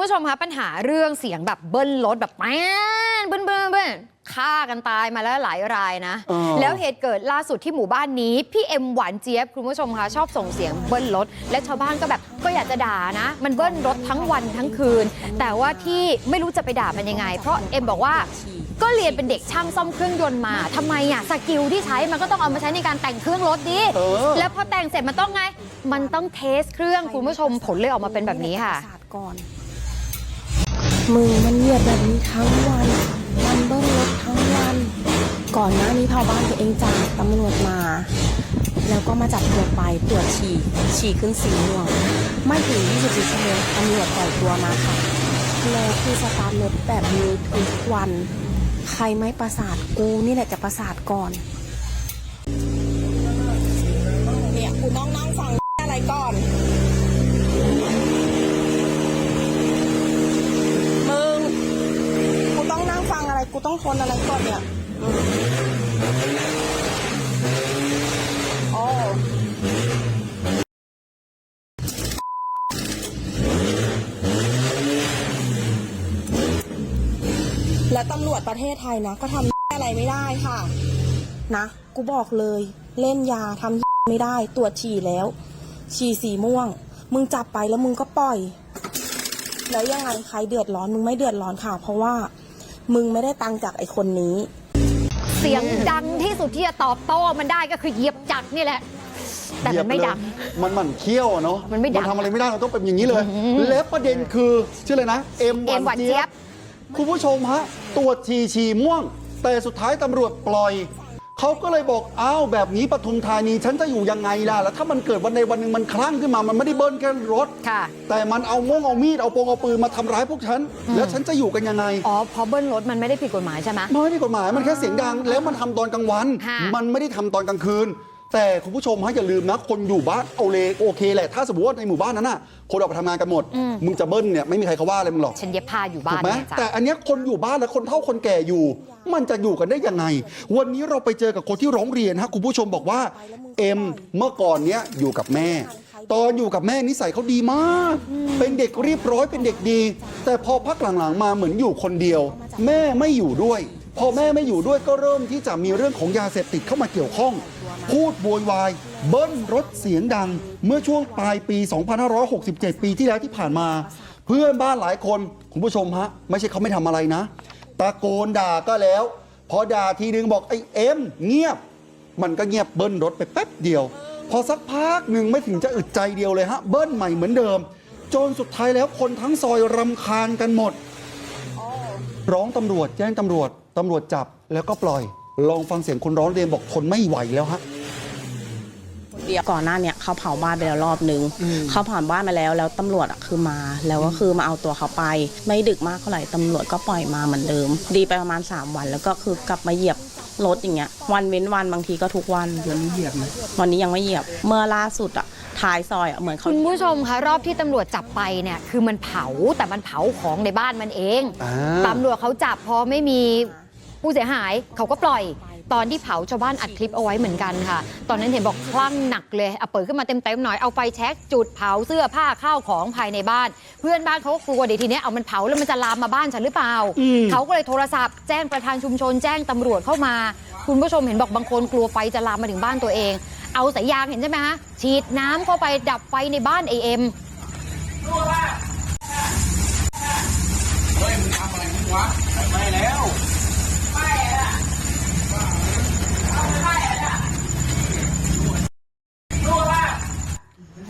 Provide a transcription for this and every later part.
ผู้ชมคะปัญหาเรื่องเสียงแบบเบิ้ลรถแบบแป้นเบิ้ลเบิ้ลเบิ้ลฆ่ากันตายมาแล้วหลายรายนะเออแล้วเหตุเกิดล่าสุดที่หมู่บ้านนี้ พี่เอ็มหวานเจี๊ยบคุณผู้ชมคะชอบส่งเสียงเบิ้ลรถ และชาวบ้านก็แบบก็อยากจะด่านะ มันเบิ้ลรถทั้งวันทั้งคืน แต่ว่าที่ไม่รู้จะไปด่ามันยังไง เพราะเอ็มบอกว่าก็เรียนเป็นเด็กช่างซ่อมเครื่องยนต์มาทำไมอะสกิลที่ใช้มันก็ต้องเอามาใช้ในการแต่งเครื่องรถดิเออแล้วพอแต่งเสร็จมันต้องไง มันต้องเทสเครื่องคุณผู้ชมผลเลยออกมาเป็นแบบนี้ค่ะก่อน มึงมันเหยียบแบบนี้ทั้งวัน มันเบิ้ลรถทั้งวัน ก่อนหน้านี้เผาบ้านตัวเองจากตำรวจมา แล้วก็มาจับตัวไปตรวจฉี่ ฉี่ขึ้นสีม่วง ไม่ถึง 24ชั่วโมงตำรวจปล่อยตัวมาค่ะแล้วคือสตาร์ทรถแบบนี้ทุกวัน ใครไม่ประสาทกูนี่แหละจะประสาทก่อน เนี่ยกูต้องนั่งฟังอะไรก่อน มึง กูต้องนั่งฟังอะไร กูต้องทนอะไรก่อนเนี่ยอืมโอ้ และตำรวจประเทศไทยนะก็ทำอะไรไม่ได้ค่ะ นะ กูบอกเลย เล่นยาทำไม่ได้ตรวจฉี่แล้ว ฉี่สีม่วง มึงจับไปแล้วมึงก็ปล่อย แล้วยังไงใครเดือดร้อนมึงไม่เดือดร้อนค่ะ เพราะว่า มึงไม่ได้ตังค์จากไอ้คนนี้ เสียงดังที่สุดที่จะตอบโต้มันได้ก็คือเหยียบจักรนี่แหละ แต่มันไม่ดัง เหยียบเลยมันหมันเคี้ยวอะเนาะมันไม่ดังทำอะไรไม่ได้มันต้องเป็นอย่างนี้เลย แล้วประเด็นคือชื่ออะไรนะ เอ็มเอ็มหวานเจี๊ยบ คุณผู้ชมฮะตรวจชีชีม่วง แต่สุดท้ายตำรวจปล่อย เขาก็เลยบอกอ้าวแบบนี้ปทุมธานีฉันจะอยู่ยังไงล่ะ แล้วถ้ามันเกิดวันใดวันหนึ่งมันคลั่งขึ้นมามันไม่ได้เบิ้ลแค่รถ ค่ะ แต่มันเอาม่วงเอามีด เอาโปงเอาปืนมาทำร้ายพวกฉัน แล้วฉันจะอยู่กันยังไง อ๋อเพราะเบิ้ลรถมันไม่ได้ผิดกฎหมายใช่ไหม มันไม่มีกฎหมายมันแค่เสียงดัง แล้วมันทำตอนกลางวัน ค่ะ มันไม่ได้ทำตอนกลางคืน แต่คุณผู้ชมฮะอย่าลืมนะ คนอยู่บ้านเอาเลยโอเคแหละ ถ้าสมมติว่าในหมู่บ้านนั้นน่ะคนออกไปทำงานกันหมดมึงจะเบิ้ลเนี่ยไม่มีใครเขาว่าอะไรมึงหรอก ฉันเย็บผ้าอยู่ถูบ้ากนไหมเนี่ยจ้ะ แต่อันเนี้ยคนอยู่บ้านและคนเฒ่าคนแก่อยู่ มันจะอยู่กันได้ยังไง วันนี้เราไปเจอกับคนที่ร้องเรียนฮะคุณผู้ชมบอกว่าเอ็มเมื่อก่อนเนี้ยอยู่กับแม่ ตอนอยู่กับแม่นิสัยเขาดีมาก เป็นเด็กเรียบร้อยเป็นเด็กดี แต่พอพักหลังๆมาเหมือนอยู่คนเดียว แม่ไม่อยู่ด้วย พอแม่ไม่อยู่ด้วยก็เริ่มที่จะมีเรื่องของยาเสพติดเข้ามาเกี่ยวข้อง พูดโวยวาย เบิ้ลรถเสียงดัง เมื่อช่วงปลายปี 2567 ปีที่แล้วที่ผ่านมา เพื่อนบ้านหลายคนคุณผู้ชมฮะ ไม่ใช่เขาไม่ทำอะไรนะ ตะโกนด่าก็แล้ว พอด่าทีนึงบอกไอ้เอ็มเงียบ มันก็เงียบเบิ้ลรถไปแป๊บเดียว พอสักพักหนึ่งไม่ถึงจะอึดใจเดียวเลยฮะ เบิ้ลใหม่เหมือนเดิม จนสุดท้ายแล้วคนทั้งซอยรำคาญกันหมด ร้องตำรวจแจ้งตำรวจตำรวจจับแล้วก็ปล่อย ลองฟังเสียงคนร้องเรียนบอกทนไม่ไหวแล้วฮะ เดียวก่อนหน้าเนี่ยเขาเผาบ้านไปแล้วรอบนึงเขาเผาบ้านมาแล้วแล้วตำรวจอะคือมา แล้วก็คือมาเอาตัวเขาไป ไม่ดึกมากเท่าไหร่ตำรวจก็ปล่อยมาเหมือนเดิม ดีไปประมาณ 3 วัน แล้วก็คือกลับมาเหยียบรถอย่างเงี้ยวันเว้นวันบางทีก็ทุกวันวันนี้เหยียบวันนี้ยังไม่เหยียบเมื่อล่าสุดอะท้ายซอยอะเหมือนเขาคุณผู้ชมคะรอบที่ตำรวจจับไปเนี่ยคือมันเผาแต่มันเผาของในบ้านมันเองอ่าตำรวจเขาจับพอไม่มีผู้เสียหายเขาก็ปล่อย ตอนที่เผาชาวบ้านอัดคลิปเอาไว้เหมือนกันค่ะ ตอนนั้นเห็นบอกคลั่งหนักเลยเอาเปิดขึ้นมาเต็มๆหน่อยเอาไฟแช็กจุดเผาเสื้อผ้าข้าวของภายในบ้าน เพื่อนบ้านเขาก็กลัวเดี๋ยวทีเนี้ยเอามันเผาแล้วมันจะลามมาบ้านฉันหรือเปล่าเขาก็เลยโทรศัพท์แจ้งประธานชุมชนแจ้งตำรวจเข้ามา คุณผู้ชมเห็นบอกบางคนกลัวไฟจะลามมาถึงบ้านตัวเอง เอาสายยางเห็นใช่ไหมฮะฉีดน้ำเข้าไปดับไฟในบ้านไอเอ็ม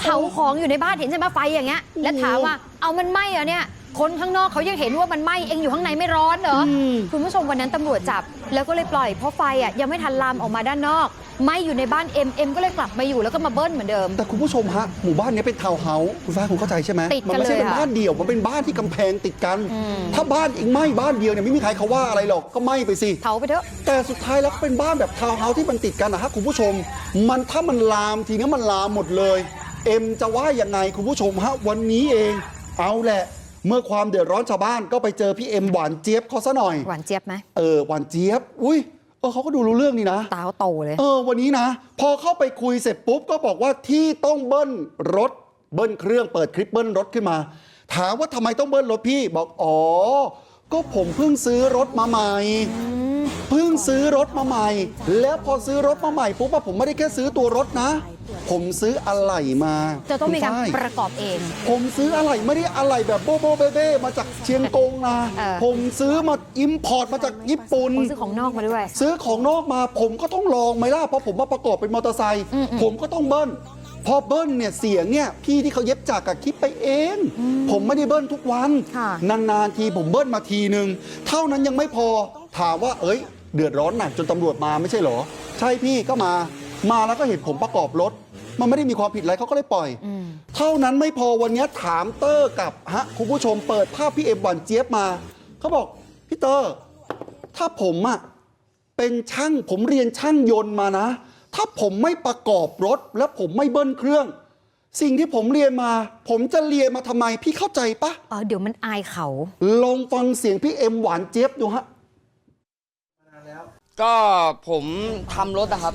เผาของอยู่ในบ้านเห็นใช่ไหมไฟอย่างเงี้ย แล้วถามว่าเอามันไหม้เหรอเนี่ยคนข้างนอกเขายังเห็นว่ามันไหม้เองอยู่ข้างในไม่ร้อนเหรออคุณผู้ชมวันนั้นตำรวจจับ แล้วก็เลยปล่อยเพราะไฟอะยังไม่ทันลามออกมาด้านนอกไหม้อยู่ในบ้านเอ็มเอ็มก็เลยกลับมาอยู่แล้วก็มาเบิ้ลเหมือนเดิม แต่คุณผู้ชมฮะหมู่บ้านนี้เป็นทาวน์เฮาส์คุณฟ้าคุณเข้าใจใช่ไหมติดกันมัไม่ใช่เลยเป็นค่ะบ้านเดี่ยวมันเป็นบ้านที่กำแพงติดกันอืมถ้าบ้านเองไหม้บ้านเดียวเนี่ยไม่มีใครเขาว่าอะไรหรอกก็ไหม้ไปสิเผาไปเถอะแต่สุดท้ายแล้วก็เป็นบ้านแบบทาวน์เฮาส์ที่มันติดกันนะฮะคุณผู้ชม มันถ้ามันลามทีนี้มันลามหมดเลย เอ็มจะว่ายังไงคุณผู้ชมฮะวันนี้เอง เอาแหละ เมื่อความเดือดร้อนชาวบ้านก็ไปเจอพี่เอ็มหวานเจี๊ยบเขาซะหน่อย หวานเจี๊ยบไหมเออหวานเจี๊ยบ อุ้ยเออเขาก็ดูรู้เรื่องนี่นะ ตาเขาโตเลย เออวันนี้นะ พอเข้าไปคุยเสร็จปุ๊บก็บอกว่าที่ต้องเบิ้ลรถเบิ้ลเครื่องเปิดคลิปเบิ้ลรถขึ้นมา ถามว่าทำไมต้องเบิ้ลรถพี่บอกอ๋อ ก็ผมเพิ่งซื้อรถมาใหม่ เพิ่งซื้อรถมาใหม่ แล้วพอซื้อรถมาใหม่ปุ๊บอะผมไม่ได้แค่ซื้อตัวรถนะ ผมซื้ออะไหล่มาจะต้องมีการคุณฝ้ย ประกอบเอง ผมซื้ออะไหล่ไม่ได้อะไหล่แบบโบโบเบ้เบ้มาจากเชียงกงนะ เออ ผมซื้อมาอิมพอร์ตมาจากญี่ปุ่นผมซื้อของนอกมาด้วย ซื้อของนอกมาผมก็ต้องลองไหมล่ะเพราะผมมาประกอบเป็นมอเตอร์ไซค์อืมๆผมก็ต้องเบิ้ลพอเบิ้ลเนี่ยเสียงเนี่ยพี่ที่เขาเย็บจากกับคิดไปเอง ผมไม่ได้เบิ้ลทุกวัน ค่ะ นานๆทีผมเบิ้ลมาทีนึงเท่านั้นยังไม่พอถามว่า เอ้ย เดือดร้อนหนักจนตำรวจมาไม่ใช่เหรอ ใช่พี่ก็มา มาแล้วก็เห็นผมประกอบรถ มันไม่ได้มีความผิดอะไรเขาก็เลยปล่อยอืมเท่านั้นไม่พอวันนี้ถามเตอร์กับฮะคุณผู้ชมเปิดภาพพี่เอ็มหวานเจี๊ยบมาเขาบอกพี่เตอร์ ถ้าผมอะเป็นช่างผมเรียนช่างยนต์มานะ ถ้าผมไม่ประกอบรถ และผมไม่เบิ้ลเครื่อง สิ่งที่ผมเรียนมา ผมจะเรียนมาทำไมพี่เข้าใจปะเออเดี๋ยวมันอายเขา ลองฟังเสียงพี่เอ็มหวานเจี๊ยบดูฮะ ก็ผมทำรถนะครับ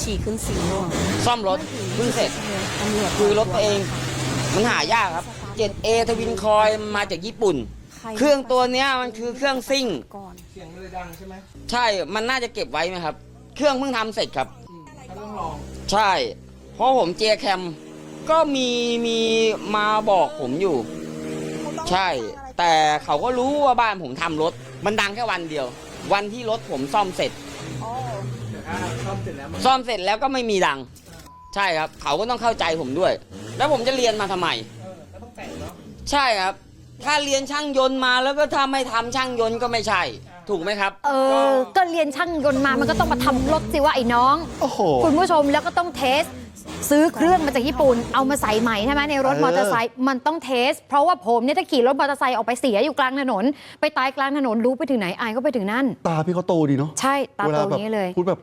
ฉี่ขึ้นสีม่วงซ่อมรถเพิ่งเสร็จ ตำรวจคือรถตัวเอง มันหายากครับ 7A ทวินคอยมาจากญี่ปุ่นเครื่องตัวเนี้ยมันคือเครื่องซิ่ง ก่อนใช่ มันน่าจะเก็บไว้ไหมครับ เครื่องเพิ่งทำเสร็จครับใช่ เพราะผมเจแคมก็มีมีมาบอกผมอยู่ ใช่ แต่เขาก็รู้ว่าบ้านผมทำรถ มันดังแค่วันเดียว วันที่รถผมซ่อมเสร็จซ่อมเสร็จแล้วก็ไม่มีดัง ใช่ครับ เขาก็ต้องเข้าใจผมด้วย แล้วผมจะเรียนมาทำไมใช่ครับ ถ้าเรียนช่างยนต์มาแล้วก็ถ้าไม่ทำช่างยนต์ก็ไม่ใช่ ถูกไหมครับ เออ ก็เรียนช่างยนต์มา มันก็ต้องมาทำรถสิว่าไอ้น้อง โอ้โห คุณผู้ชมแล้วก็ต้องเทส ซื้อเครื่องมาจากญี่ปุ่นเอามาใส่ใหม่ใช่ไหมในรถเออมอเตอร์ไซค์มันต้องเทส เพราะว่าผมเนี่ยถ้าขี่รถมอเตอร์ไซค์ออกไปเสียอยู่กลางถนน ไปตายกลางถนนรู้ไปถึงไหนอายก็ไปถึงนั่น ตาพี่เขาโตดีเนาะใช่ตาเวโตลาแบบนี้เลยพูดแบบ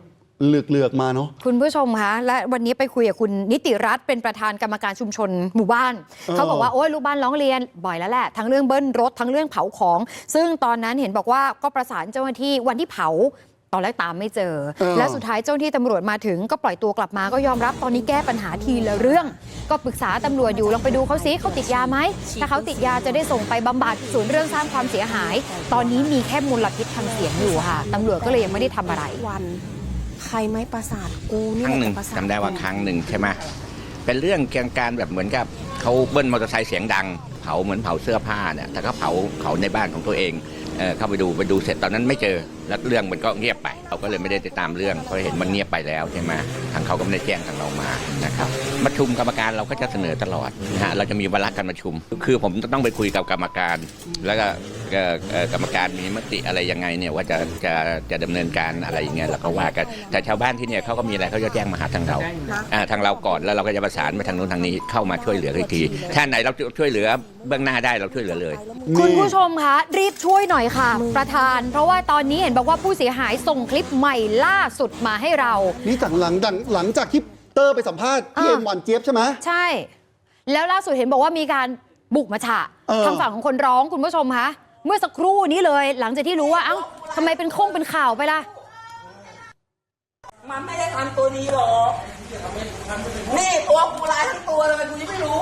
เหลือกเลือกๆมาเนาะคุณผู้ชมคะและวันนี้ไปคุยกับคุณนิติรัตน์เป็นประธานกรรมการชุมชนหมู่บ้านเออเขาบอกว่าโอ้ยลูกบ้านร้องเรียนบ่อยแล้วแหละทั้งเรื่องเบิ้ลรถทั้งเรื่องเผาของ ซึ่งตอนนั้นเห็นบอกว่าก็ประสานเจ้าหน้าที่วันที่เผา ตอนแรกตามไม่เจอเออและสุดท้ายเจ้าหน้าที่ตำรวจมาถึงก็ปล่อยตัวกลับมาก็ยอมรับตอนนี้แก้ปัญหาทีละเรื่อง ก็ปรึกษาตำรวจอยู่ลองไปดูเขาซิเขาติดยาไหมถ้าเขาติดยาจะได้ส่งไปบำบัดส่วนเรื่องสร้างความเสียหาย ตอนนี้มีแค่มลพิษทางเสียงอยู่ค่ะตำรวจก็เลยยังไม่ได้ทำอะไรวันใครไม่ประสาทกูนี่ครั้งหนึ่งแะประสาทจำได้ว่าครั้งหนึ่งใช่ไหมเป็นเรื่องเกี่ยวกับการแบบเหมือนกับเขาเบิ้ลมอเตอร์ไซค์เสียงดัง เผาเหมือนเผาเสื้อผ้าเนี่ยแต่ก็เผาเผาในบ้านของตัวเอง เเข้าไปดูไปดูเสร็จตอนนั้นไม่เจอแล้วเรื่องมันก็เงียบไปเราก็เลยไม่ได้ติดตามเรื่องเพราะเห็นมันเงียบไปแล้วใช่ไหมทางเขาก็ไม่ได้แจ้งทางเรามานะครับประชุมกรรมการเราก็จะเสนอตลอดนะฮะเราจะมีวาระการประชุม คือผมจะต้องไปคุยกับกรรมการ แล้วก็ กรรมการมีมติอะไรยังไงเนี่ยว่าจะจะจะดำเนินการอะไรอย่างเงี้ยเราก็ว่ากันแต่ชาวบ้านที่เนี่ยเขาก็มีอะไรเขาจะแจ้งมาหาทางเราอ่าทางเราก่อนแล้วเราก็จะประสานไปทางนู้นทางนี้เข้ามาช่วยเหลืออีกทีถ้าไหนเราช่วยเหลือเบื้องหน้าได้เราช่วยเหลือเลย คุณผู้ชมคะรีบช่วยหน่อยค่ะ ประธาน เพราะว่าตอนนี้เห็นบอกว่าผู้เสียหายส่งคลิปใหม่ล่าสุดมาให้เรานี่จากหลังดังหลังจากที่เตอร์ไปสัมภาษณ์พี่อ่าเอ็มหวานเจี๊ยบใช่ไหมใช่ แล้วล่าสุดเห็นบอกว่ามีการบุกมาฉะเออทางฝั่งของคนร้องคุณผู้ชมคะ เมื่อสักครู่นี้เลย หลังจากที่รู้ว่าเอ้าทำไมเป็นโค้งเป็นข่าวไปล่ะ มันไม่ได้ทำตัวนี้หรอก นี่ตัวกูลายทั้งตัวเลยกูยังไม่รู้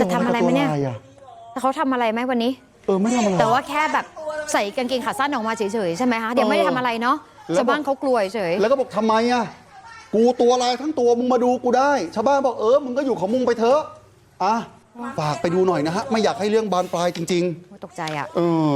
จะทำอะไรไหมเนี่ยกี่วกับตัวลาอะแต่เขาทำอะไรไหมวันนี้ เออไม่ทำอะไร แต่ว่าแค่แบบใส่กางเกงขาสั้นออกมาเฉยๆใช่ไหมคะเดี๋ยวไม่ได้ทำอะไรเนาะแล้วชาวบ้านเขากลัวเฉยแล้วก็บอกทำไมอะ กูตัวลายทั้งตัวมึงมาดูกูได้ ชาวบ้านบอกเออมึงก็อยู่ของมึงไปเถอะอะฝากไปดูหน่อยนะฮะ ไม่อยากให้เรื่องบานปลายจริงตกใจอะๆเออ